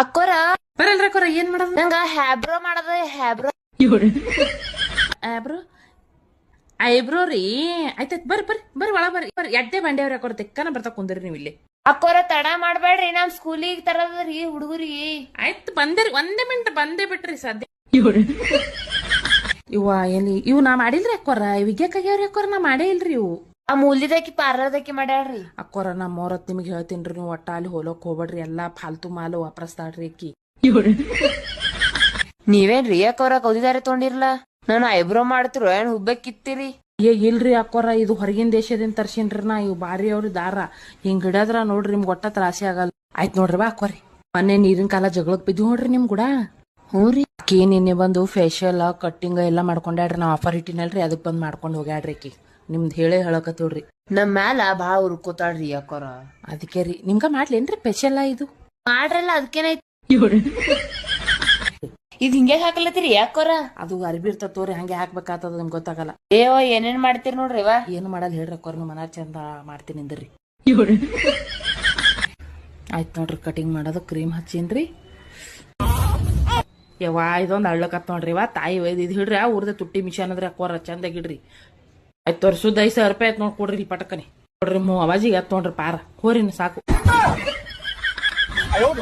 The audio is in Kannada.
ಅಕ್ಕೋರ? ಬರಲ್ರ ಅಕ್ಕೋರ ಏನ್ ಮಾಡೋದು? ನಂಗ ಹ್ಯಾಬ್ರೋ ಮಾಡದ ಹ್ಯಾಬ್ರೋ ಹ್ಯಾಬ್ರೋ? ಐಬ್ರೋ ರೀ. ಆಯ್ತಾಯ್ತು ಬರ್ರಿ ಬರ್ರಿ ಬರ್ರಿ ಒಳ ಬರ್ರಿ. ಬರ್ರಿ ಎಡ್ಡೆ ಬಂಡೆಯವ್ರ ಅಕ್ಕೋರ ತೆಕ್ಕನ ಬರ್ತಾ ಕುಂದ್ರಿ ನೀವು ಇಲ್ಲಿ. ಅಕ್ಕೋರ ತಡ ಮಾಡ್ಬೇಡ್ರಿ ನಮ್ ಸ್ಕೂಲಿಗೆ ತರದ್ರಿ ಹುಡುಗರಿಗೆ ಆಯ್ತು ಬಂದೇರಿ ಒಂದೇ ಮಿನಿಟ್ ಬಂದೇ ಬಿಟ್ರಿ ಸದ್ಯ. ಇವ ಎಲ್ಲಿ ಇವು ನಾ ಮಾಡಿಲ್ರಿ ಅಕ್ಕೋರ ವಿಗ್ಯಾಕಾಗ್ಯಾವ್ರಿ ಅಕ್ಕೋರ ನಾ ಮಾಡೇ ಇಲ್ರಿ ಇವು. ಆ ಮೂಲಿದಕ್ಕಿ ಪಾರ್ಲರ್ದಕ್ಕಿ ಮಾಡ್ಯಾಳ್ರಿ. ಅಕ್ಕೋರ ನಾ ಮೋರತ್ ನಿಮಗೆ ಹೇಳ್ತೀನಿ ನೀವು ಒಟ್ಟ ಅಲ್ಲಿ ಹೋಲಕ್ ಹೋಗ್ಬೇಡ್ರಿ ಎಲ್ಲಾ ಫಾಲ್ತು ಮಾಲು ವಾಪಸ್ತಾಳ್ರಿ ಅಕ್ಕಿ. ನೀವೇನ್ರಿ ಅಕ್ಕೋರ ಕೌದಿದಾರೆ ತೊಗೊಂಡಿರ್ಲ? ನಾನು ಐಬ್ರೋ ಮಾಡ್ತಿರೋ ಏನ್ ಹುಬ್ಬಕ್ಕಿತ್ತೀರಿ ಏ ಇಲ್ರಿ ಅಕ್ಕೋರ ಇದು ಹೊರಗಿನ ದೇಶದಿಂದ ತರ್ಸಿನ್ರಿ ನಾ ಇವ್ ಬಾರಿ ಅವ್ರಿ ದಾರ. ಹಿಂಗ್ ಹಿಡದ್ರ ನೋಡ್ರಿ ನಿಮ್ಗೆ ಒಟ್ಟ ತ್ರಾಸಿ ಆಗಲ್ಲ. ಆಯ್ತ್ ನೋಡ್ರಿ ಬಾ ಅಕ್ಕೋರಿ ಮೊನ್ನೆ ನೀರಿನ ಕಾಲ ಜಗಳಕ್ ಬಿದ್ದು ನೋಡ್ರಿ ನಿಮ್ ಕೂಡ ಹ್ಞೂ ರೀ. ಅಕ್ಕಿ ನಿನ್ನೆ ಬಂದು ಫೇಶಿಯಲ್ ಕಟ್ಟಿಂಗ್ ಎಲ್ಲ ಮಾಡ್ಕೊಂಡ್ಯಾಡ್ರಿ ನಾ ಆಫರ್ ಇಟ್ಟಿನಲ್ರಿ ಅದಕ್ಕೆ ಬಂದ್ ಮಾಡ್ಕೊಂಡು ಹೋಗ್ಯಾಡ್ರಿ ಆಕಿ ನಿಮ್ದು ಹೇಳೇ ಹೇಳಕತ್ತೋಡ್ರಿ. ನಮ್ ಮ್ಯಾಲ ಬಾಳ ಉರ್ಕೋತಾಳ್ರಿ ಯಾಕೋರ. ಅದಕ್ಕೆ ರೀ ನಿಮ್ಗ ಮಾಡ್ಲೇನ್ರಿ ಸ್ಪೆಷಲ್ ಇದು? ಮಾಡ್ರಲ್ಲ ಅದಕ್ಕೇನೈತಿ? ಇದ್ ಹಿಂಗೆ ಹಾಕ್ಲತ್ತೀರಿ ಯಾಕೋರ? ಅದು ಅರ್ಬಿ ಇರ್ತದ ತೋರಿ ಹಂಗೆ ಹಾಕ್ಬೇಕಾಗ್ತದ ನಿಮ್ಗೆ ಗೊತ್ತಾಗಲ್ಲ. ಏವ ಏನೇನ್ ಮಾಡ್ತೀರಿ ನೋಡ್ರಿ ಇವ? ಏನು ಮಾಡಲ್ಲ ಹೇಳ್ರಿ ಅಕ್ಕೋರ್ ನಿಮ್ಮ ಮನ ಚಂದ ಮಾಡ್ತೀನಿ ಅಂದ್ರಿ. ಆಯ್ತು ನೋಡ್ರಿ ಕಟಿಂಗ್ ಮಾಡೋದು ಕ್ರೀಮ್ ಹಚ್ಚೀನ್ರಿ. ಯವ್ವಾ ಇದೊಂದು ಅಳ್ಳಕತ್ ನೋಡ್ರಿ ಇವ ತಾಯಿ ಒಯ್ದು ಇದು ಹಿಡ್ರಿ ಆ ಊರ್ದ ತುಟ್ಟಿ ಮಿಷನ್ ಅಂದ್ರೆ ಅಕ್ಕೋರ ಚಂದಾಗಿ ಇಡ್ರಿ ಆಯ್ತು ತೋರಿ ಸುದ್ದ ಐದು ಸಾವಿರ ರೂಪಾಯಿ ಆಯ್ತು ನೋಡಿ ಕೊಡ್ರಿ ಇಲ್ಲಿ ಪಟಕನೆ. ಕೊಡ್ರಿ ಮೂ ಅವಾಜಿಗೆ ಆಯ್ತು ನೋಡ್ರಿ ಪಾರ. ಹೋರಿನ ಸಾಕು.